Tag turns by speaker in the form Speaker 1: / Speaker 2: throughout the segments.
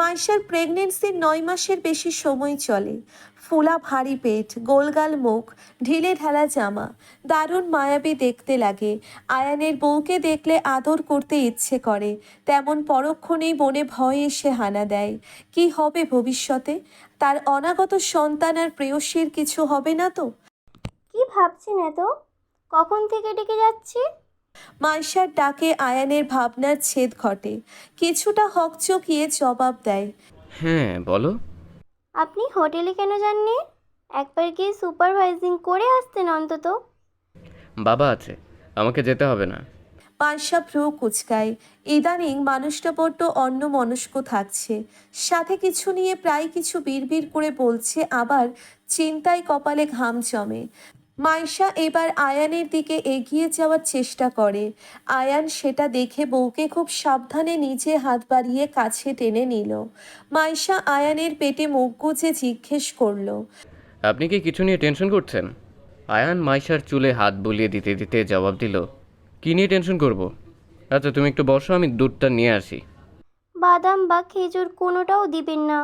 Speaker 1: মাইশার প্রেগনেন্সির নয় মাসের বেশি সময় চলে। ফোলা ভারী পেট, গোলগাল মুখ, ঢিলে ঢালা জামা, দারুণ মায়াবী দেখতে লাগে। আয়ানের বউকে দেখলে আদর করতে ইচ্ছে করে, তেমন পরক্ষণেই মনে ভয় এসে হানা দেয়। কি হবে ভবিষ্যতে? তার অনাগত সন্তান আর প্রেয়সীর কিছু হবে না তো?
Speaker 2: কি ভাবছেন এত? কখন থেকে ডেকে যাচ্ছি
Speaker 1: মাইশার ডাকে আয়ানের ভাবনার ছেদ ঘটে। কিছুটা হকচকিয়ে জবাব দেয়।
Speaker 3: হ্যাঁ বলো।
Speaker 2: আপনি হোটেলে কেন যাননি? একবার গিয়ে সুপারভাইজিং করে আসতেন অন্তত।
Speaker 3: বাবা আছে আমাকে যেতে হবে না।
Speaker 1: পায়সা ভ্রু কুচকায়। ইদানিং মানুষটা বড্ড অন্য মনস্ক থাকছে। সাথে কিছু নিয়ে প্রায় কিছু বিড়বিড় করে বলছে আবার চিন্তায় কপালে ঘাম জমে। মাইশা এবার আয়ানের দিকে এগিয়ে যাওয়ার চেষ্টা করে। আয়ান সেটা দেখে বউকে খুব সাবধানে নিচে হাত বাড়িয়ে কাছে টেনে নিল। মাইশা আয়ানের পেটে মুখ গুজে জিজ্ঞেস করল
Speaker 3: আপনি কি কিছু নিয়ে টেনশন করছেন? আয়ান মাইশার চুলে হাত বুলিয়ে দিতে দিতে জবাব দিল কী নিয়ে টেনশন করব? আচ্ছা তুমি একটু বসো আমি দুধটা নিয়ে আসি।
Speaker 2: বাদাম বা খেজুর কোনোটাও দিবেন না।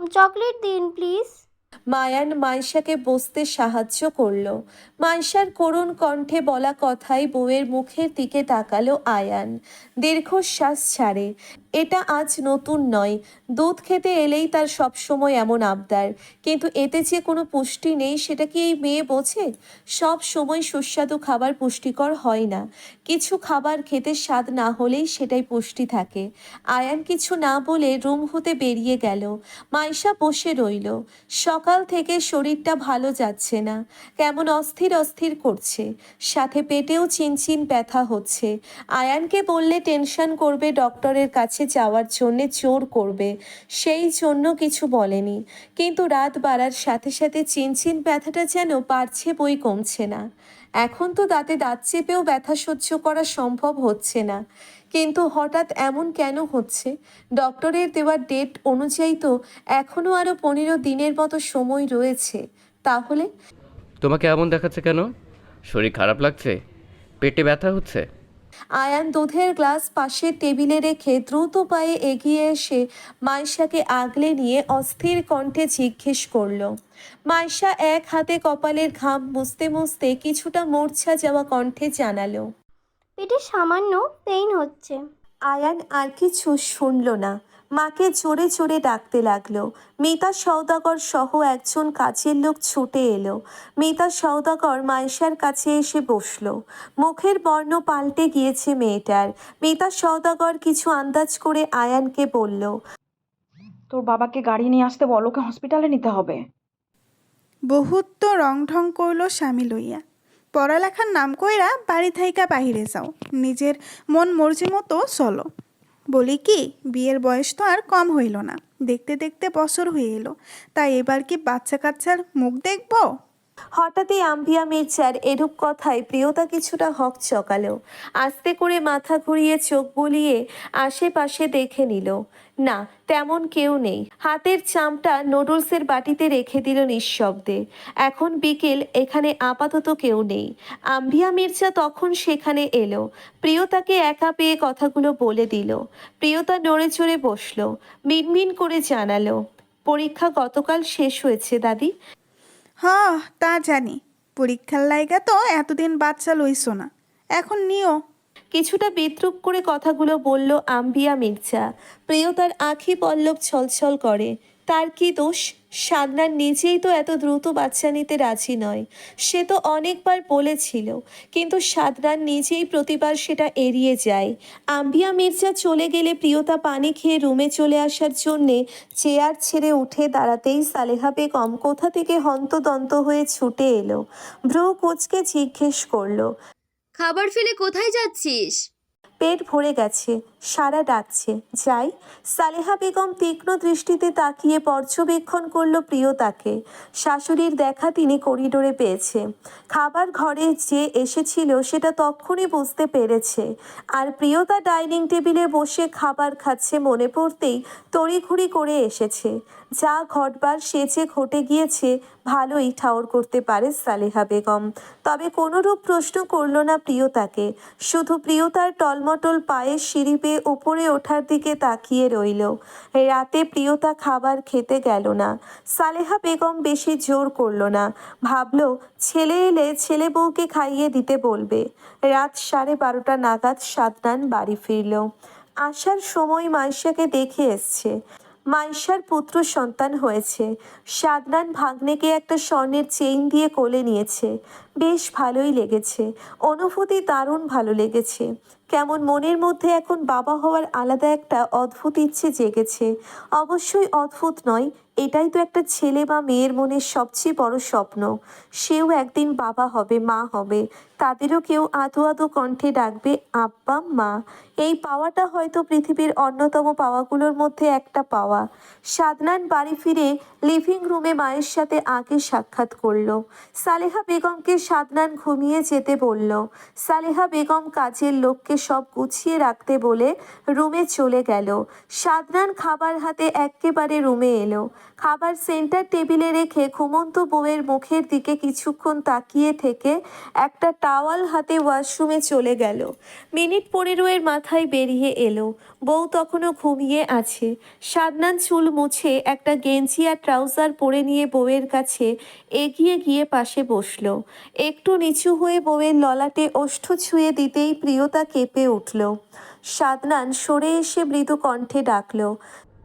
Speaker 2: চকলেট দিন প্লিজ।
Speaker 1: মায়ান মাইশাকে বসতে সাহায্য করল। মাইশার করুণ কণ্ঠে বলা কথাই বউয়ের মুখের দিকে তাকালো আয়ান। দীর্ঘশ্বাস ছাড়ে। এটা আজ নতুন নয়। দুধ খেতে এলেই তার সবসময় এমন আবদার। কিন্তু এতে যে কোনো পুষ্টি নেই, সেটা কি এই মেয়ে বোঝে? সব সময় সুস্বাদু খাবার পুষ্টিকর হয় না। কিছু খাবার খেতে স্বাদ না হলেই সেটাই পুষ্টি থাকে। আয়ান কিছু না বলে রুম হতে বেরিয়ে গেল। মাইশা বসে রইল। সকাল থেকে শরীরটা ভালো যাচ্ছে না। কেমন অস্থির অস্থির করছে। সাথে পেটেও চিনচিন ব্যথা হচ্ছে। আয়ানকে বললে টেনশন করবে, ডক্টরের কাছে যাওয়ার জন্যে চোর করবে। সেই জন্য কিছু বলেনি। কিন্তু রাত বাড়ার সাথে সাথে চিনচিন ব্যথাটা যেন পারছে বই কমছে না। এখন তো দাঁতে দাঁত চেপেও ব্যথা সহ্য করা সম্ভব হচ্ছে না। কিন্তু হঠাৎ এমন কেন হচ্ছে? ডক্টরের দেওয়া ডেট অনুযায়ী তো এখনও আরও পনেরো দিনের মতো সময় রয়েছে। তাহলে?
Speaker 3: তোমাকে এমন দেখাচ্ছে কেন? শরীর খারাপ লাগছে? পেটে ব্যথা হচ্ছে?
Speaker 1: আয়ান দুধের গ্লাস পাশে টেবিলে রেখে দ্রুত পায়ে এগিয়ে এসে মাইশাকে আগলে নিয়ে অস্থির কণ্ঠে জিজ্ঞেস করল মাইশা এক হাতে কপালের ঘাম মুছতে মুছতে কিছুটা মূর্ছা যাওয়া কণ্ঠে জানালো
Speaker 2: পেটে সামান্য পেইন হচ্ছে।
Speaker 1: আয়ান আর কিছু শুনল না। মাকে জোরে জোরে ডাকতে লাগল। মিতা সৌদাগর সহ একজন কাছের লোক ছুটে এলো। মিতা সৌদাগর মাইশার কাছে এসে বসল। মুখের বর্ণ পাল্টে গিয়েছে মেয়েটার। মিতা সৌদাগর কিছু আন্দাজ করে আয়ানকে বলল
Speaker 4: তোর বাবাকে গাড়ি নিয়ে আসতে বল ওকে হসপিটালে নিতে হবে।
Speaker 5: বহুত তো রং ঢং করল স্বামী লইয়া। পড়ালেখার নাম কইরা বাড়ি থাইকা বাহিরে যাও। নিজের মন মর্জি মতো চলো। বলি কি, বিয়ের বয়স তো আর কম হইল না। দেখতে দেখতে বছর হয়ে এলো। তাই এবার কি বাচ্চা কাচ্চার মুখ দেখব?
Speaker 1: হঠাৎই আম্বিয়া মির্জার এরূপ কথায় প্রিয়তা কিছুটা হক চকালেও আস্তে করে মাথা ঘুরিয়ে চোখ বুলিয়ে আশেপাশে দেখে নিল। না, তেমন কেউ নেই। হাতের চামটা নুডলসের বাটিতে রেখে দিল নিঃশব্দে। এখন বিকেল, এখানে আপাতত কেউ নেই। আম্বিয়া মির্জা তখন সেখানে এলো। প্রিয়তাকে একা পেয়ে কথাগুলো বলে দিল। প্রিয়তা নড়ে চড়ে বসল। মিনমিন করে জানালো, পরীক্ষা গতকাল শেষ হয়েছে, দাদি?
Speaker 5: হ তা জানি। পরীক্ষার লাইগা তো এতদিন বাচ্চা লইছো না। এখন নিও।
Speaker 1: কিছুটা বিদ্রুপ করে কথাগুলো বলল আম্বিয়া মির্জা। প্রিয়তার আঁখি পল্লব ছলছল করে। তার কি দোষ? সাদনার নিজেই তো এত দ্রুত বাচ্চা নিতে রাজি নয়। সে তো অনেকবার বলেছিল, কিন্তু সাদনার নিজেই প্রতিবার সেটা এড়িয়ে যায়। আম্বিয়া মির্জা চলে গেলে প্রিয়তা পানি খেয়ে রুমে চলে আসার জন্যে চেয়ার ছেড়ে উঠে দাঁড়াতেই সালেহা বেগম কোথা থেকে হন্তদন্ত হয়ে ছুটে এলো। ভ্রু কোচকে জিজ্ঞেস করল
Speaker 6: খাবার ফেলে কোথায় যাচ্ছিস?
Speaker 1: পেট ভরে গেছে, সারা ডাকছে। যাই, সালেহা বেগম তীক্ষ্ণ দৃষ্টিতে তাকিয়ে পর্যবেক্ষণ করল প্রিয়তাকে। শাশুড়ির দেখা তিনি করিডোরে পেয়েছে। খাবার ঘরে যে এসেছিল সেটা তক্ষুনি বুঝতে পেরেছে। আর প্রিয়তা ডাইনিং টেবিলে বসে খাবার খাচ্ছে মনে পড়তেই তড়িঘড়ি করে এসেছে। যা ঘটবার সে যে ঘটে গিয়েছে, ভালোই ঠাওর করতে পারে সালেহা বেগম। তবে কোনোরূপ প্রশ্ন করল না প্রিয়তাকে। শুধু প্রিয়তার টলমটল পায়ে সিঁড়ি বেয়ে উপরে ওঠার দিকে তাকিয়ে রইল। রাতে প্রিয়তা খাবার খেতে গেল না। সালেহা বেগম বেশি জোর করল না। ভাবল, ছেলে এলে ছেলে বউকে খাইয়ে দিতে বলবে। রাত সাড়ে বারোটা নাগাদ সাদনান বাড়ি ফিরল। আসার সময় মাইশাকে দেখে এসছে। মাইশার পুত্র সন্তান হয়েছে। সাদনান ভাগ্নেকে একটা স্বর্ণের চেইন দিয়ে কোলে নিয়েছে। বেশ ভালোই লেগেছে। অনুভূতি দারুণ ভালো লেগেছে। কেমন মনের মধ্যে এখন বাবা হওয়ার আলাদা একটা অদ্ভুত ইচ্ছে জেগেছে। অবশ্যই অদ্ভুত নয়, এটাই তো একটা ছেলে বা মেয়ের মনের সবচেয়ে বড় স্বপ্ন। সেও একদিন বাবা হবে, মা হবে। তাদেরও কেউ আদো আদো কণ্ঠে ডাকবে, আব্বা, মা। এই পাওয়াটা হয়তো পৃথিবীর অন্যতম পাওয়াগুলোর মধ্যে একটা পাওয়া। সাদনান বাড়ি ফিরে লিভিং রুমে মায়ের সাথে আগে সাক্ষাৎ করল। সালেহা বেগমকে সাদনান ঘুমিয়ে যেতে বলল। সালেহা বেগম কাজের লোককে সব গুছিয়ে রাখতে বলে রুমে চলে গেল। সাদনান খাবার হাতে এক্কেবারে রুমে এলো। খাবার সেন্টার টেবিলে রেখে ঘুমন্ত বউয়ের মুখের দিকে কিছুক্ষণ তাকিয়ে থেকে একটা টাওয়াল হাতে ওয়াশরুমে চলে গেল। মিনিট পনেরো এর মাথায় বেরিয়ে এলো। বউ তখনও ঘুমিয়ে আছে। সাদনান চুল মুছে একটা গেঞ্জি আর ট্রাউজার পরে নিয়ে বউয়ের কাছে এগিয়ে গিয়ে পাশে বসল। একটু নিচু হয়ে বউয়ের ললাটে ওষ্ঠ ছুঁয়ে দিতেই প্রিয়তা উঠল। সাদনান সরে এসে মৃদু কণ্ঠে ডাকলো।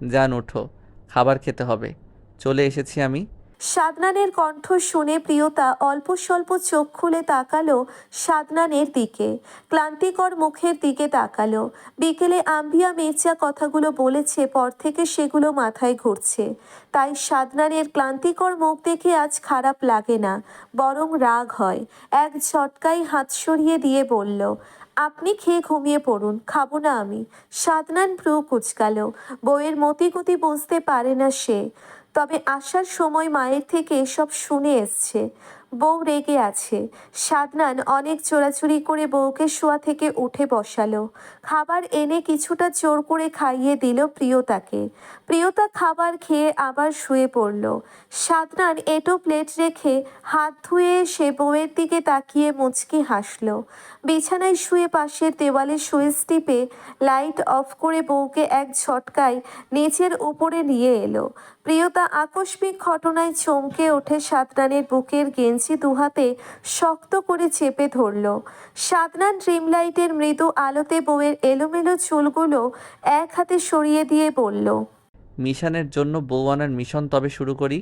Speaker 7: যান ওঠো খাবার খেতে হবে। চলে এসেছি আমি।
Speaker 1: সাদনানের কণ্ঠ শুনে প্রিয়তা অল্প স্বল্প চোখ খুলে তাকালো সাদনানের দিকে। ক্লান্তিকর মুখের দিকে তাকালো। বিকেলে আম্বিয়া মির্জা কথাগুলো বলেছে পর থেকে সেগুলো মাথায় ঘুরছে। তাই সাদনানের ক্লান্তিকর মুখ দেখে আজ খারাপ লাগে না বরং রাগ হয়। এক ঝটকাই হাত সরিয়ে দিয়ে বলল আপনি খেয়ে ঘুমিয়ে পড়ুন, খাব না আমি। সাদনান ভ্রু কুচকালো। বইয়ের মতিগতি বুঝতে পারে না সে। তবে আসার সময় মায়ের থেকে এসব শুনে এসছে। বউ রেগে আছে। সাদনান অনেক চোরাচুরি করে বউকে শোয়া থেকে উঠে বসালো। খাবার এনে কিছুটা জোর করে খাইয়ে দিল প্রিয়তাকে। প্রিয়তা খাবার খেয়ে আবার শুয়ে পড়ল। সাদনান এটো প্লেট রেখে হাত ধুয়ে এসে বউয়ের দিকে তাকিয়ে মুচকি হাসল। বিছানায় শুয়ে পাশের দেওয়ালে সুইচ টিপে লাইট অফ করে বউকে এক ঝটকায় নিচের উপরে নিয়ে এলো। প্রিয়তা আকস্মিক ঘটনায় চমকে ওঠে সাদনানের বুকের গেঞ্জি দুহাতে শক্ত করে চেপে ধরল। সাদনান ড্রিম লাইটের মৃদু আলোতে বউয়ের এলোমেলো চুলগুলো এক হাতে সরিয়ে দিয়ে বলল
Speaker 7: মিশনের জন্য বউ আনার মিশন তবে শুরু করি।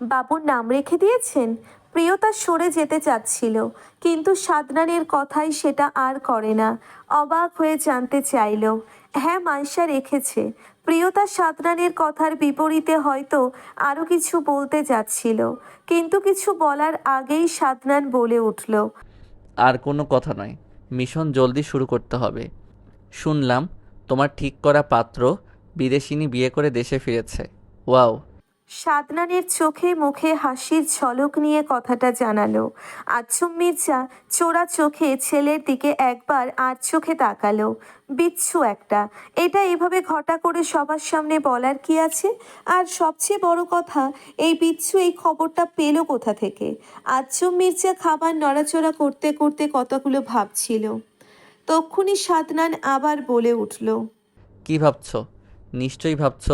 Speaker 1: বাবুর নাম রেখে দিয়েছেন? প্রিয়তা সরে যেতে চাচ্ছিল কিন্তু সাদনানের কথাই সেটা আর করে না। অবাক হয়ে জানতে চাইল হ্যাঁ মাইশা রেখেছে প্রিয়তা সাতরানের কথার বিপরীতে হয়তো আরও কিছু বলতে যাচ্ছিল, কিন্তু কিছু বলার আগেই সাতনান বলে উঠল।
Speaker 7: আর কোনো কথা নয়, মিশন জলদি শুরু করতে হবে। শুনলাম, তোমার ঠিক করা পাত্র বিদেশিনী বিয়ে করে দেশে ফিরেছে। ওয়াও!
Speaker 1: সাদনানের চোখে মুখে হাসির ঝলক নিয়ে কথাটা জানালো। আচ্ছম মির্জা চোরা চোখে ছেলের দিকে একবার আর চোখে তাকালো। বিচ্ছু একটা, এটা এভাবে ঘটা করে সবার সামনে বলার কি আছে? আর সবচেয়ে বড় কথা, এই বিচ্ছু এই খবরটা পেল কোথা থেকে? আচ্ছম মির্জা খাবার নড়াচড়া করতে করতে কতগুলো ভাবছিল। তক্ষুনি সাদনান আবার বলে উঠল,
Speaker 7: কি ভাবছ? নিশ্চয়ই ভাবছ?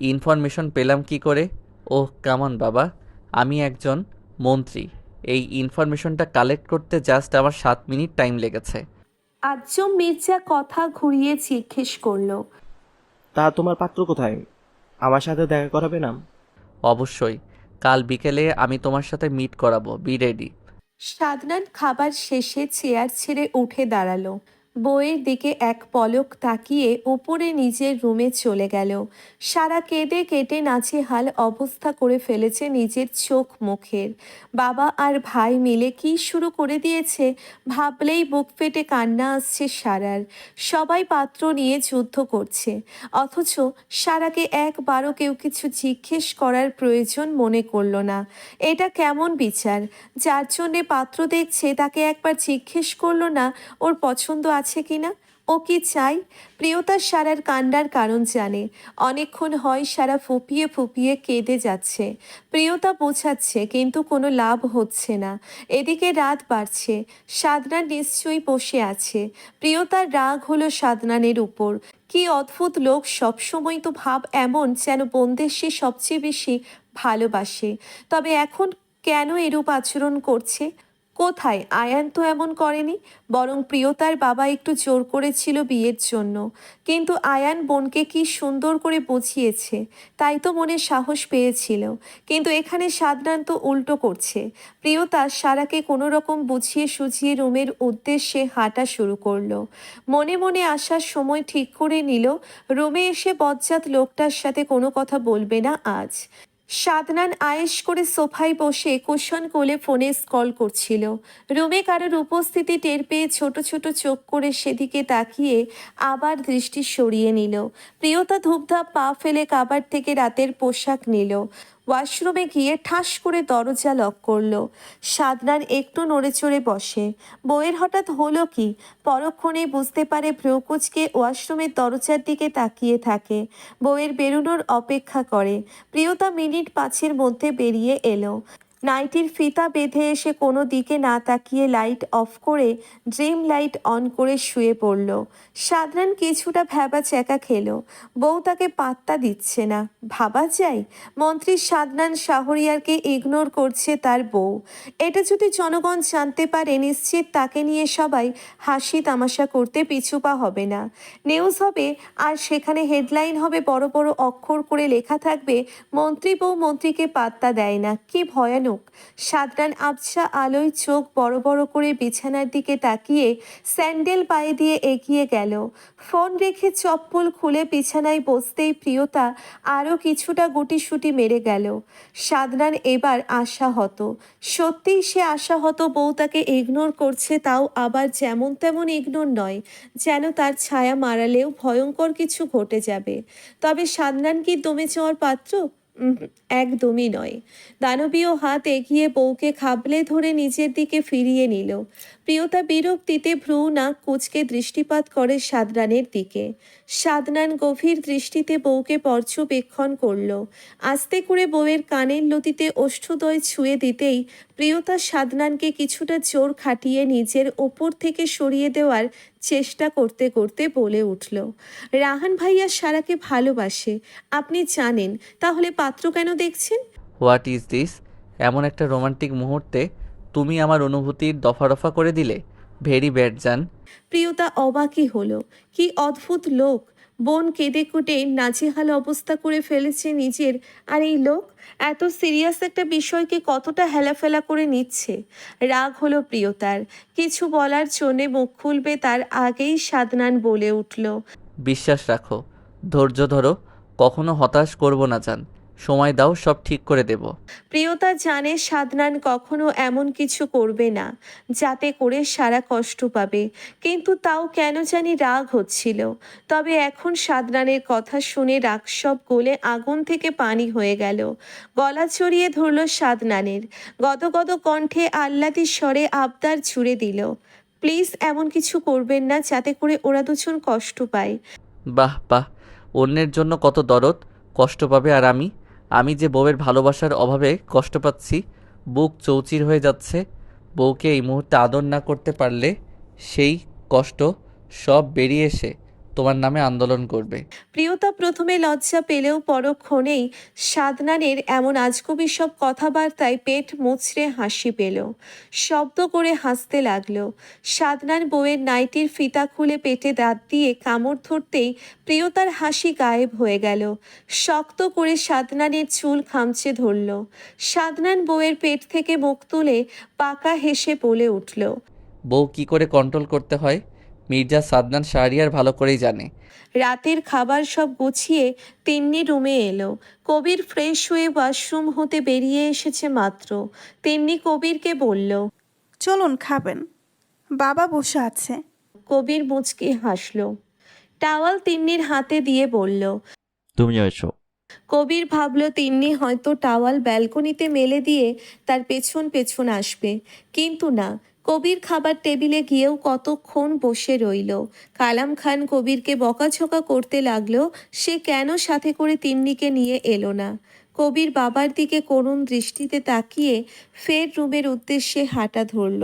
Speaker 7: ইনফরমেশন পেলাম কি করে? ওহ কামন বাবা। আমি একজন মন্ত্রী। এই ইনফরমেশনটা কালেক্ট করতে জাস্ট আমার সাত মিনিট টাইম লেগেছে।
Speaker 1: আজম মির্জা কথা ঘুরিয়ে জিজ্ঞেস করল।
Speaker 8: তা তোমার পাত্র কোথায়? আমার সাথে দেখা করাবে না?
Speaker 7: অবশ্যই। কাল বিকেলে আমি তোমার সাথে মিট করাবো। বি রেডি
Speaker 1: সাদনান খাবার শেষে চেয়ার ছেড়ে উঠে দাঁড়াল। বইয়ের দিকে এক পলক তাকিয়ে ওপরে নিজের রুমে চলে গেল। সারা কেঁদে কেটে নাচে হাল অবস্থা করে ফেলেছে নিজের চোখ মুখের। বাবা আর ভাই মিলে কি শুরু করে দিয়েছে ভাবলেই বুক ফেটে কান্না আসছে সারার। সবাই পাত্র নিয়ে যুদ্ধ করছে। অথচ সারাকে একবারও কেউ কিছু জিজ্ঞেস করার প্রয়োজন মনে করল না। এটা কেমন বিচার? যার জন্যে পাত্র দেখছে তাকে একবার জিজ্ঞেস করল না, ওর পছন্দ কিনা? ও কি চাই প্রিয়তা সারার কান্নার কারণ জানে। অনেকক্ষণ হয় সারা ফুপিয়ে ফুপিয়ে কেঁদে যাচ্ছে। প্রিয়তা বোঝাচ্ছে, কিন্তু কোনো লাভ হচ্ছে না। এদিকে রাত বাড়ছে। সাদনান নিশ্চয়ই বসে আছে। প্রিয়তার রাগ হলো সাদনানের উপর। কি অদ্ভুত লোক সবসময় তো ভাব এমন যেন বোনদের সে সবচেয়ে বেশি ভালোবাসে। তবে এখন কেন এরূপ আচরণ করছে? কোথায়? আয়ান তো এমন করেনি, বরং প্রিয়তার বাবা একটু জোর করেছিল বিয়ের জন্য। কিন্তু আয়ান বোনকে কি সুন্দর করে বুঝিয়েছে, তাই তো মনে সাহস পেয়েছিল। কিন্তু এখানে সাদনান তো উল্টো করছে। প্রিয়তা সারাকে কোনো রকম বুঝিয়ে সুঝিয়ে রুমের উদ্দেশ্যে হাঁটা শুরু করল। মনে মনে আসার সময় ঠিক করে নিল, রুমে এসে বজ্জাত লোকটার সাথে কোনো কথা বলবে না আজ। সাদনান আয়েস করে সোফায় বসে কুশন কোলে ফোনে স্কল করছিল। রুমে কারোর উপস্থিতি টের পেয়ে ছোট ছোট চোখ করে সেদিকে তাকিয়ে আবার দৃষ্টি সরিয়ে নিল। প্রিয়তা ধূপধাপ পা ফেলে কাবার থেকে রাতের পোশাক নিল। ওয়াশরুমে গিয়ে ঠাস করে দরজা লক করল। সাদনার একটু নড়ে চড়ে বসে। বইয়ের হঠাৎ হলো কি? পরক্ষণে বুঝতে পারে ভ্রকুচকে ওয়াশরুমের দরজার দিকে তাকিয়ে থাকে। বইয়ের বেরোনোর অপেক্ষা করে। প্রিয়তা মিনিট পাঁচের মধ্যে বেরিয়ে এলো। নাইটির ফিতা বেঁধে এসে কোনো দিকে না তাকিয়ে লাইট অফ করে ড্রিম লাইট অন করে শুয়ে পড়ল। সাদরান কিছুটা ভ্যাবা চ্যাকা খেলো। বউ তাকে পাত্তা দিচ্ছে না। ভাবা যায়, মন্ত্রী সাদনান শাহরিয়ারকে ইগনোর করছে তার বউ। এটা যদি জনগণ জানতে পারে, নিশ্চিত তাকে নিয়ে সবাই হাসি তামাশা করতে পিছুপা হবে না। নিউজ হবে, আর সেখানে হেডলাইন হবে, বড় বড় অক্ষর করে লেখা থাকবে, মন্ত্রী বউ মন্ত্রীকে পাত্তা দেয় না। কি ভয়ানক। সাদরান আবছা আলোয় চোখ বড় বড় করে বিছানার দিকে তাকিয়ে স্যান্ডেল পায়ে দিয়ে এগিয়ে গেল। ফোন রেখে চপ্পল খুলে বিছানায় বসতেই প্রিয়তা আরও কিছুটা গুটিসুটি মেরে গেল। সাদরান এবার আশাহত। সত্যিই সে আশাহত বউ তাকে ইগনোর করছে তাও আবার যেমন তেমন ইগনোর নয়, যেন তার ছায়া মারালেও ভয়ঙ্কর কিছু ঘটে যাবে। তবে সাদরান কি দমে যাওয়ার পাত্র? একদমই নয়। দানবীয় হাত এগিয়ে বউকে খাবলে ধরে নিজের দিকে ফিরিয়ে নিল। প্রিয়তা বিরক্তিতে ভ্রু নাক কুচকে দৃষ্টিপাত করে সাদনানের দিকে। সাদনান গভীর দৃষ্টিতে বউকে পর্যবেক্ষণ করল। আস্তে করে বউয়ের কানের লতিতে ওষ্ঠদয় ছুঁয়ে দিতেই প্রিয়তা সাদনানকে কিছুটা জোর খাটিয়ে নিজের ওপর থেকে সরিয়ে দেওয়ার চেষ্টা করতে করতে বলে উঠল, রাহান ভাইয়া সারাকে ভালোবাসে। আপনি জানেন, তাহলে পাত্র কেন দেখছেন?
Speaker 7: What is this? এমন একটা রোমান্টিক মুহূর্তে তুমি আমার অনুভূতির দফা রফা করে দিলে। ভেরি ব্যাড জান।
Speaker 1: প্রিয়তা অবাকই হলো। কি অদ্ভুত লোক। বোন কেঁদে কুটে নাজেহাল অবস্থা করে ফেলেছে নিজের। আর এই লোক এত সিরিয়াস একটা বিষয়কে কতটা হেলাফেলা করে নিচ্ছে। রাগ হলো প্রিয়তার। কিছু বলার জন্যে মুখ খুলবে তার আগেই সাদনান বলে উঠল।
Speaker 7: বিশ্বাস রাখো। ধৈর্য ধরো। কখনো হতাশ করব না জান। সময় দাও সব ঠিক করে দেব।
Speaker 1: প্রিয়তা জানে সাদনান কখনো এমন কিছু করবে না যাতে করে সারা কষ্ট পাবে। কিন্তু তাও কেন জানি রাগ হচ্ছিল। তবে এখন সাদনানের কথা শুনে রাগ সব গলে আগুন থেকে পানি হয়ে গেল। গলা চড়িয়ে ধরল সাদনানের গদগদ কণ্ঠে আহ্লাদি স্বরে আবদার ছুড়ে দিল। প্লিজ এমন কিছু করবেন না যাতে করে ওরা দুজন কষ্ট পায়।
Speaker 7: বাহ বাহ অন্যের জন্য কত দরদ কষ্ট পাবে আর আমি? আমি যে বউয়ের ভালোবাসার অভাবে কষ্ট পাচ্ছি, বুক চৌচির হয়ে যাচ্ছে, বউকে এই মুহূর্তে আদর না করতে পারলে সেই কষ্ট সব বেরিয়ে এসে তোমার নামে আন্দোলন করবে।
Speaker 1: প্রিয়তা প্রথমে লজ্জা পেলেও পরক্ষণেই সাদনানের এমন আজগুবি সব কথাবার্তায় পেট মুচড়ে হাসি পেল। শব্দ করে হাসতে লাগল। সাদনান বউয়ের নাইটির ফিতা খুলে পেটে দাঁত দিয়ে কামড় ধরতেই প্রিয়তার হাসি গায়েব হয়ে গেল। শক্ত করে সাদনানের চুল খামচে ধরল। সাদনান বউয়ের পেট থেকে মুখ তুলে পাকা হেসে বলে উঠল
Speaker 7: বউ কি করে কন্ট্রোল করতে হয়? মির্জা সাদনান শাহরিয়ার ভালো করেই জানে।
Speaker 1: রাতের খাবার সব গুছিয়ে তিন্নি রুমে এলো। কবির ফ্রেশ হয়ে ওয়াশরুম হতে বেরিয়ে এসেছে মাত্র। তিন্নি কবিরকে বলল
Speaker 5: চলুন খাবেন। বাবা বসে আছে।
Speaker 1: কবির মুচকি হাসলো। টাওয়াল তিন্নির হাতে দিয়ে বলল
Speaker 9: তুমি এসো।
Speaker 1: কবির ভাবলো তিন্নি হয়তো টাওয়াল ব্যালকনিতে মেলে দিয়ে তার পেছন পেছন আসবে। কিন্তু না কবির খাবার টেবিলে গিয়েও কতক্ষণ বসে রইল। কালাম খান কবিরকে বকাঝকা করতে লাগল, সে কেন সাথে করে তিন্নিকে নিয়ে এলো না? কবির বাবার দিকে করুণ দৃষ্টিতে তাকিয়ে ফের রুমের উদ্দেশ্যে হাঁটা ধরল।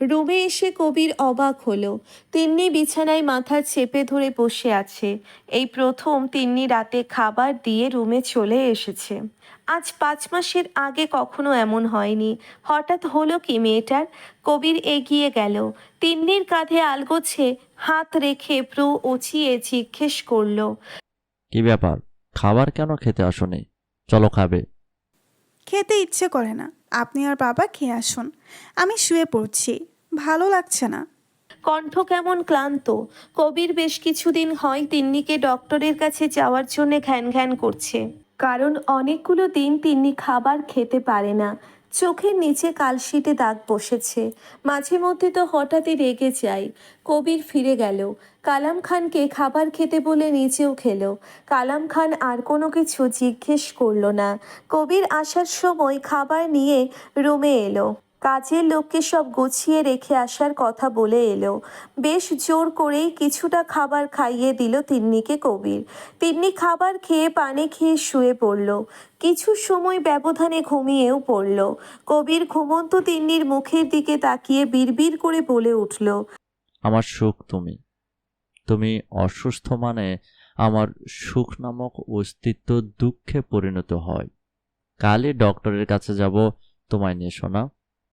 Speaker 1: রুমে এসে কবির অবাক হলো, তিন্নি বিছানায় মাথা চেপে ধরে বসে আছে। এই প্রথম তিন্নি রাতে খাবার দিয়ে রুমে চলে এসেছে। আজ পাঁচ মাসের আগে কখনো এমন হয়নি। হঠাৎ হলো কি মেয়েটার? কবির এগিয়ে গেল। তিন্নির কাঁধে আলগোছে হাত রেখে প্রু উঁচিয়ে জিজ্ঞেস করল
Speaker 9: কি ব্যাপার? খাবার কেন খেতে আসোনি? চলো খাবে।
Speaker 5: খেতে ইচ্ছে করে না। আপনি আর বাবা খেয়ে আসুন। আমি শুয়ে পড়ছি। ভালো লাগছে না।
Speaker 1: কণ্ঠ কেমন ক্লান্ত। কবির বেশ কিছুদিন হয় তিন্নিকে ডক্টরের কাছে যাওয়ার জন্য ঘ্যান ঘ্যান করছে। কারণ অনেকগুলো দিন তিনি খাবার খেতে পারে না। চোখের নিচে কালশিটে দাগ বসেছে। মাঝে মধ্যে তো হঠাৎই রেগে যায় কবির ফিরে গেল। কালাম খানকে খাবার খেতে বলে নিচেও খেল। কালাম খান আর কোনো কিছু জিজ্ঞেস করল না। কবির আসার সময় খাবার নিয়ে রুমে এলো। কাজের লোককে সব গুছিয়ে রেখে আসার কথা বলে এলো। বেশ জোর করেই কিছুটা খাবার খাইয়ে দিল তিন্নিকে কবির। তিন্নি খাবার খেয়ে পানি খেয়ে শুয়ে পড়ল। কিছু সময় ব্যবধানে ঘুমিয়েও পড়ল। কবির ঘুমন্ত তিন্নির মুখের দিকে তাকিয়ে বিড়বিড় করে বলে উঠল,
Speaker 9: আমার সুখ তুমি। তুমি অসুস্থ মানে আমার সুখ নামক অস্তিত্ব দুঃখে পরিণত হয়। কালই ডক্টরের কাছে যাব, তোমায় নিয়ে শোনা।